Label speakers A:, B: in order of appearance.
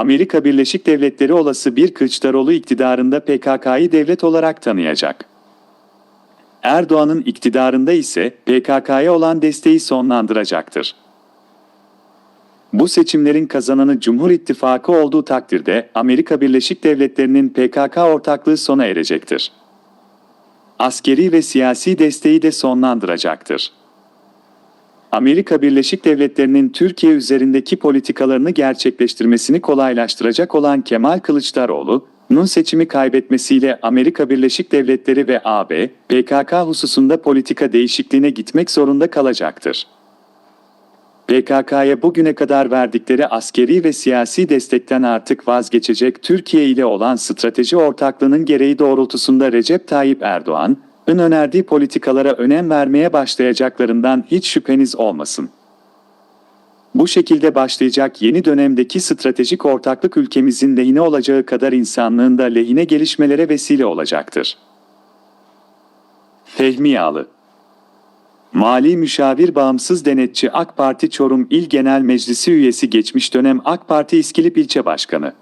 A: Amerika Birleşik Devletleri olası bir Kılıçdaroğlu iktidarında PKK'yı devlet olarak tanıyacak. Erdoğan'ın iktidarında ise PKK'ya olan desteği sonlandıracaktır. Bu seçimlerin kazananı Cumhur İttifakı olduğu takdirde Amerika Birleşik Devletleri'nin PKK ortaklığı sona erecektir. Askeri ve siyasi desteği de sonlandıracaktır. Amerika Birleşik Devletleri'nin Türkiye üzerindeki politikalarını gerçekleştirmesini kolaylaştıracak olan Kemal Kılıçdaroğlu'nun seçimi kaybetmesiyle Amerika Birleşik Devletleri ve AB, PKK hususunda politika değişikliğine gitmek zorunda kalacaktır. PKK'ya bugüne kadar verdikleri askeri ve siyasi destekten artık vazgeçecek Türkiye ile olan strateji ortaklığının gereği doğrultusunda Recep Tayyip Erdoğan'ın önerdiği politikalara önem vermeye başlayacaklarından hiç şüpheniz olmasın. Bu şekilde başlayacak yeni dönemdeki stratejik ortaklık ülkemizin lehine olacağı kadar insanlığın da lehine gelişmelere vesile olacaktır. Fehmi Yağlı Mali Müşavir Bağımsız Denetçi AK Parti Çorum İl Genel Meclisi Üyesi geçmiş dönem AK Parti İskilip İlçe Başkanı